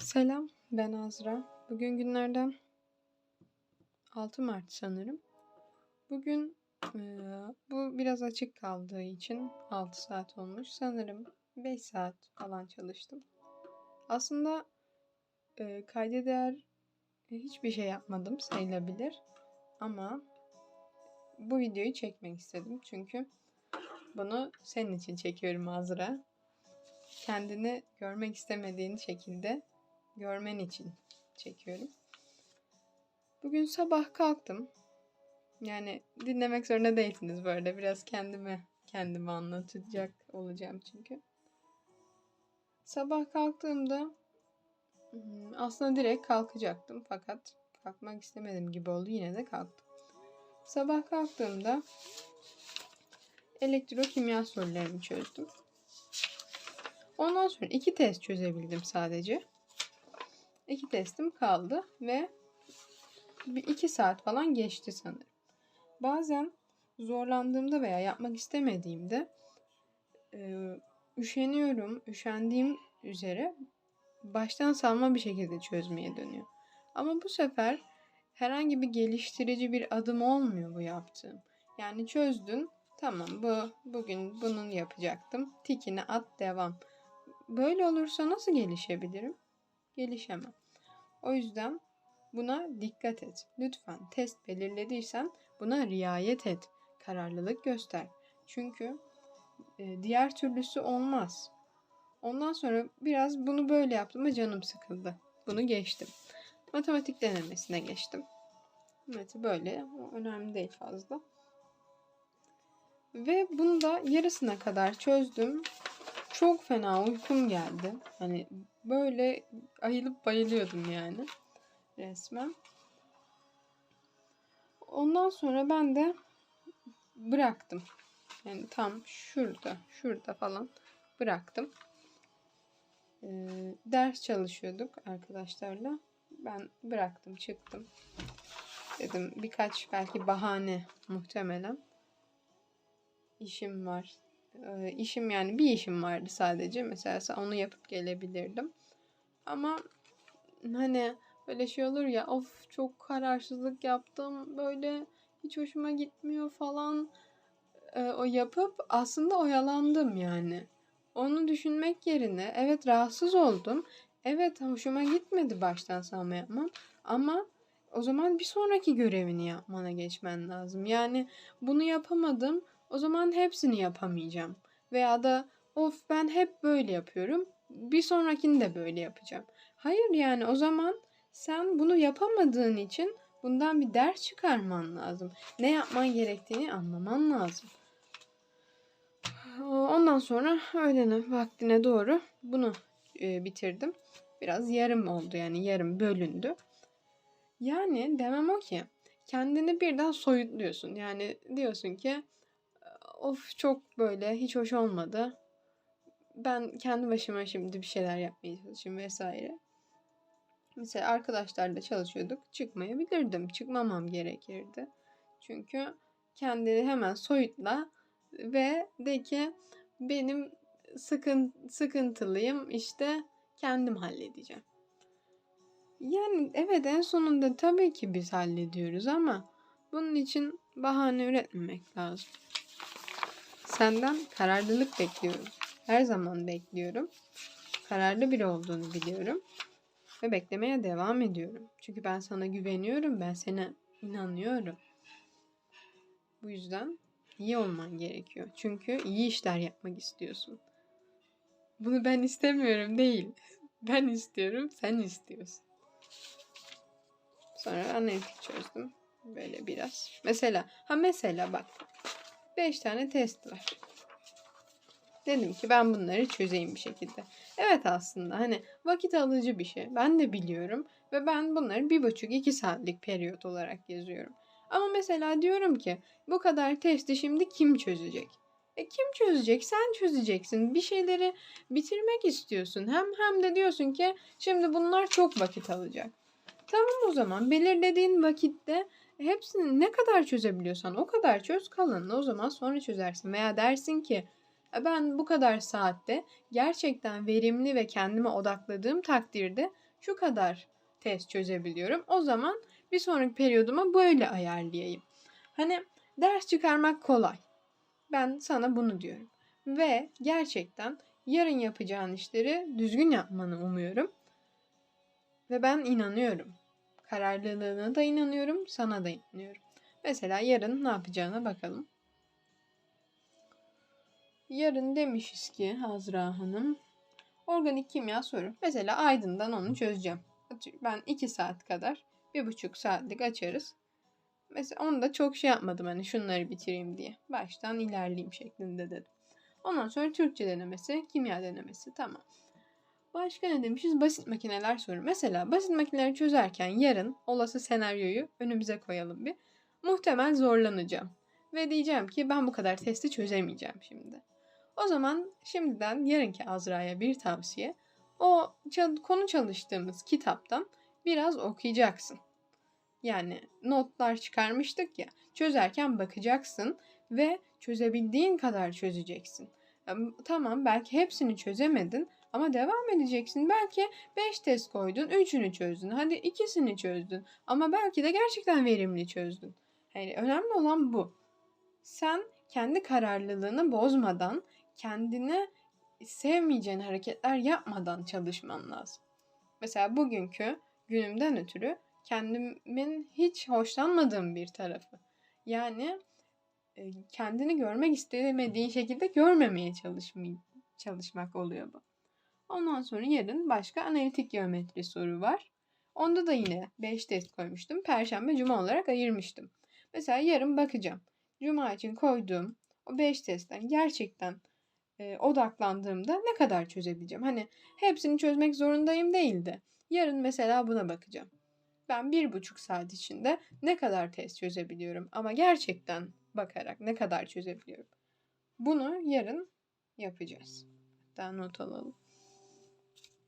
Selam, ben Azra. Bugün günlerden 6 Mart sanırım. Bugün eee, bu biraz açık kaldığı için 6 saat olmuş. Sanırım 5 saat falan çalıştım. Aslında eee kayda değer hiçbir şey yapmadım sayılabilir. Ama bu videoyu çekmek istedim. Çünkü bunu senin için çekiyorum Azra. Kendini görmek istemediğin şekilde görmen için çekiyorum. Bugün sabah kalktım. Yani dinlemek zorunda değilsiniz arada. Biraz kendime kendime anlatacak olacağım çünkü. Sabah kalktığımda hmm, aslında direkt kalkacaktım fakat kalkmak istemedim gibi oldu. Yine de kalktım. Sabah kalktığımda elektrokimya sorularını çözdüm. Ondan sonra iki test çözebildim sadece. İki testim kaldı ve bir iki saat falan geçti sanırım. Bazen zorlandığımda veya yapmak istemediğimde e, üşeniyorum. Üşendiğim üzere baştan salma bir şekilde çözmeye dönüyor. Ama bu sefer herhangi bir geliştirici bir adım olmuyor bu yaptığım. Yani çözdün, tamam bu bugün bunun yapacaktım. Tikini at devam. Böyle olursa nasıl gelişebilirim? Gelişemem. O yüzden buna dikkat et. Lütfen test belirlediysen buna riayet et. Kararlılık göster. Çünkü e, diğer türlüsü olmaz. Ondan sonra biraz bunu böyle yaptım ve canım sıkıldı. Bunu geçtim. Matematik denemesine geçtim. Evet böyle. Önemli değil fazla. Ve bunu da yarısına kadar çözdüm. Çok fena uykum geldi. Hani böyle ayılıp bayılıyordum yani resmen. Ondan sonra ben de bıraktım. Yani tam şurada, şurada falan bıraktım. Ee, ders çalışıyorduk arkadaşlarla. Ben bıraktım, çıktım. Dedim birkaç belki bahane muhtemelen. İşim var. Ee, işim yani bir işim vardı sadece. Mesela onu yapıp gelebilirdim. Ama hani böyle şey olur ya of çok kararsızlık yaptım böyle hiç hoşuma gitmiyor falan ee, o yapıp aslında oyalandım yani. Onu düşünmek yerine evet rahatsız oldum. Evet hoşuma gitmedi baştan savma yapmam ama o zaman bir sonraki görevini yapmana geçmen lazım. Yani bunu yapamadım o zaman hepsini yapamayacağım. Veya da of ben hep böyle yapıyorum bir sonrakini de böyle yapacağım. Hayır yani o zaman sen bunu yapamadığın için bundan bir ders çıkarman lazım. Ne yapman gerektiğini anlaman lazım. Ondan sonra öğlene vaktine doğru bunu e, bitirdim. Biraz yarım oldu yani yarım bölündü. Yani demem o ki kendini birden soyutluyorsun. Yani diyorsun ki of çok böyle hiç hoş olmadı. Ben kendi başıma şimdi bir şeyler yapmaya çalışayım vesaire. Mesela arkadaşlarla çalışıyorduk. Çıkmayabilirdim. Çıkmamam gerekirdi. Çünkü kendini hemen soyutla ve de ki benim sıkın, sıkıntılıyım işte kendim halledeceğim. Yani evet en sonunda tabii ki biz hallediyoruz ama bunun için bahane üretmemek lazım. Senden kararlılık bekliyorum. Her zaman bekliyorum. Kararlı biri olduğunu biliyorum. Ve beklemeye devam ediyorum. Çünkü ben sana güveniyorum. Ben sana inanıyorum. Bu yüzden iyi olman gerekiyor. Çünkü iyi işler yapmak istiyorsun. Bunu ben istemiyorum değil. Ben istiyorum, sen istiyorsun. Sonra analitik çözdüm. Böyle biraz. Mesela, ha mesela bak. 5 tane test var. Dedim ki ben bunları çözeyim bir şekilde. Evet aslında hani vakit alıcı bir şey. Ben de biliyorum ve ben bunları bir buçuk iki saatlik periyot olarak yazıyorum. Ama mesela diyorum ki bu kadar testi şimdi kim çözecek? E kim çözecek? Sen çözeceksin. Bir şeyleri bitirmek istiyorsun. Hem hem de diyorsun ki şimdi bunlar çok vakit alacak. Tamam o zaman belirlediğin vakitte hepsini ne kadar çözebiliyorsan o kadar çöz kalanını o zaman sonra çözersin. Veya dersin ki E, Ben bu kadar saatte gerçekten verimli ve kendime odakladığım takdirde şu kadar test çözebiliyorum. O zaman bir sonraki periyoduma böyle ayarlayayım. Hani ders çıkarmak kolay. Ben sana bunu diyorum. Ve gerçekten yarın yapacağın işleri düzgün yapmanı umuyorum. Ve ben inanıyorum. Kararlılığına da inanıyorum, sana da inanıyorum. Mesela yarın ne yapacağına bakalım. Yarın demişiz ki Hazra Hanım organik kimya soru. Mesela Aydın'dan onu çözeceğim. Ben 2 saat kadar, bir buçuk saatlik açarız. Mesela onu da çok şey yapmadım hani şunları bitireyim diye. Baştan ilerleyeyim şeklinde dedim. Ondan sonra Türkçe denemesi, kimya denemesi tamam. Başka ne demişiz? Basit makineler soru. Mesela basit makineleri çözerken yarın olası senaryoyu önümüze koyalım bir. Muhtemel zorlanacağım. Ve diyeceğim ki ben bu kadar testi çözemeyeceğim şimdi. O zaman şimdiden yarınki Azra'ya bir tavsiye. O konu çalıştığımız kitaptan biraz okuyacaksın. Yani notlar çıkarmıştık ya. Çözerken bakacaksın ve çözebildiğin kadar çözeceksin. Tamam belki hepsini çözemedin ama devam edeceksin. Belki 5 test koydun, 3'ünü çözdün. Hadi ikisini çözdün. Ama belki de gerçekten verimli çözdün. Yani önemli olan bu. Sen kendi kararlılığını bozmadan, kendine sevmeyeceğin hareketler yapmadan çalışman lazım. Mesela bugünkü günümden ötürü kendimin hiç hoşlanmadığım bir tarafı. Yani kendini görmek istemediğin şekilde görmemeye çalışmak oluyor bu. Ondan sonra yarın başka analitik geometri soru var. Onda da yine 5 test koymuştum. Perşembe, cuma olarak ayırmıştım. Mesela yarın bakacağım. Cuma için koyduğum o 5 testten gerçekten e, odaklandığımda ne kadar çözebileceğim? Hani hepsini çözmek zorundayım değil de yarın mesela buna bakacağım. Ben bir buçuk saat içinde ne kadar test çözebiliyorum ama gerçekten bakarak ne kadar çözebiliyorum. Bunu yarın yapacağız. Hatta not alalım.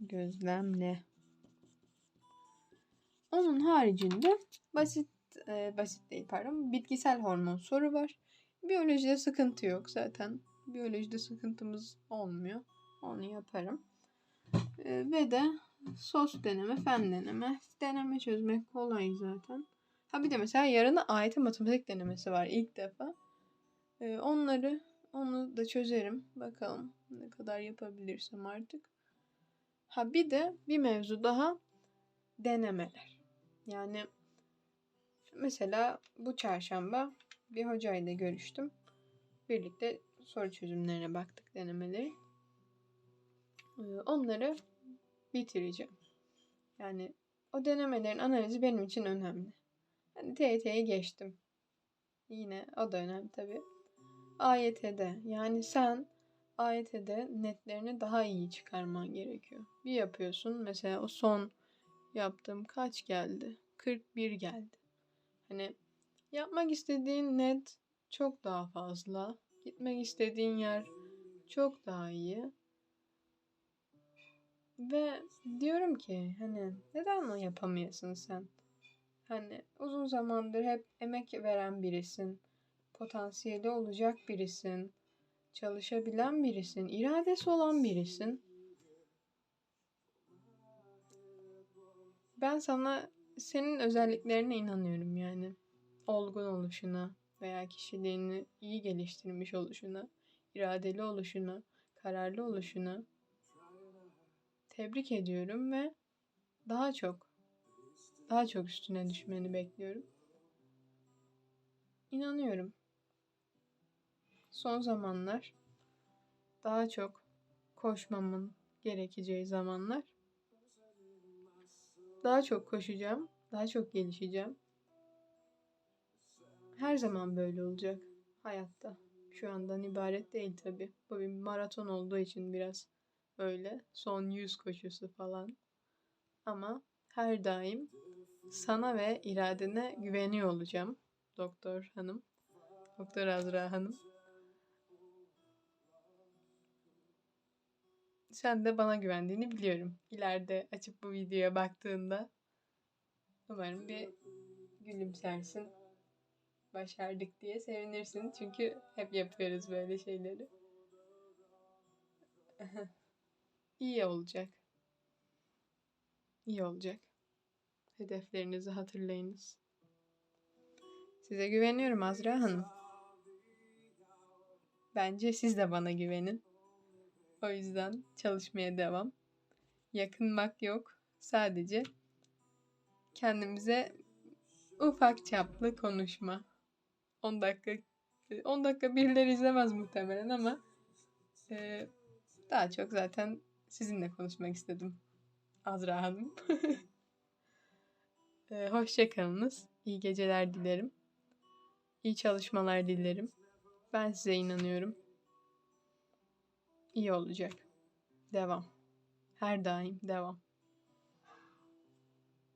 Gözlemle. Onun haricinde basit e, basit değil pardon bitkisel hormon soru var. Biyolojide sıkıntı yok zaten. Biyolojide sıkıntımız olmuyor. Onu yaparım. E, ve de sos deneme, fen deneme. Deneme çözmek kolay zaten. Ha bir de mesela yarın AYT matematik denemesi var ilk defa. E, onları onu da çözerim. Bakalım ne kadar yapabilirsem artık. Ha bir de bir mevzu daha denemeler. Yani mesela bu çarşamba bir hocayla görüştüm. Birlikte soru çözümlerine baktık denemeleri. Ee, onları bitireceğim. Yani o denemelerin analizi benim için önemli. Yani TYT'ye geçtim. Yine o da önemli tabii. AYT'de yani sen AYT'de netlerini daha iyi çıkarman gerekiyor. Bir yapıyorsun mesela o son yaptığım kaç geldi? 41 geldi. Hani yapmak istediğin net çok daha fazla. Gitmek istediğin yer çok daha iyi. Ve diyorum ki hani neden onu yapamıyorsun sen? Hani uzun zamandır hep emek veren birisin. Potansiyeli olacak birisin çalışabilen birisin, iradesi olan birisin. Ben sana senin özelliklerine inanıyorum yani. Olgun oluşuna veya kişiliğini iyi geliştirmiş oluşuna, iradeli oluşuna, kararlı oluşuna tebrik ediyorum ve daha çok daha çok üstüne düşmeni bekliyorum. İnanıyorum son zamanlar daha çok koşmamın gerekeceği zamanlar. Daha çok koşacağım, daha çok gelişeceğim. Her zaman böyle olacak hayatta. Şu andan ibaret değil tabi. Bu bir maraton olduğu için biraz öyle. Son yüz koşusu falan. Ama her daim sana ve iradene güveniyor olacağım. Doktor hanım. Doktor Azra hanım. Sen de bana güvendiğini biliyorum. İleride açıp bu videoya baktığında umarım bir gülümsersin. Başardık diye sevinirsin. Çünkü hep yapıyoruz böyle şeyleri. İyi olacak. İyi olacak. Hedeflerinizi hatırlayınız. Size güveniyorum Azra Hanım. Bence siz de bana güvenin. O yüzden çalışmaya devam. Yakınmak yok. Sadece kendimize ufak çaplı konuşma. 10 dakika 10 dakika birileri izlemez muhtemelen ama e, daha çok zaten sizinle konuşmak istedim. Azra Hanım. e, Hoşçakalınız. İyi geceler dilerim. İyi çalışmalar dilerim. Ben size inanıyorum. İyi olacak. Devam. Her daim devam.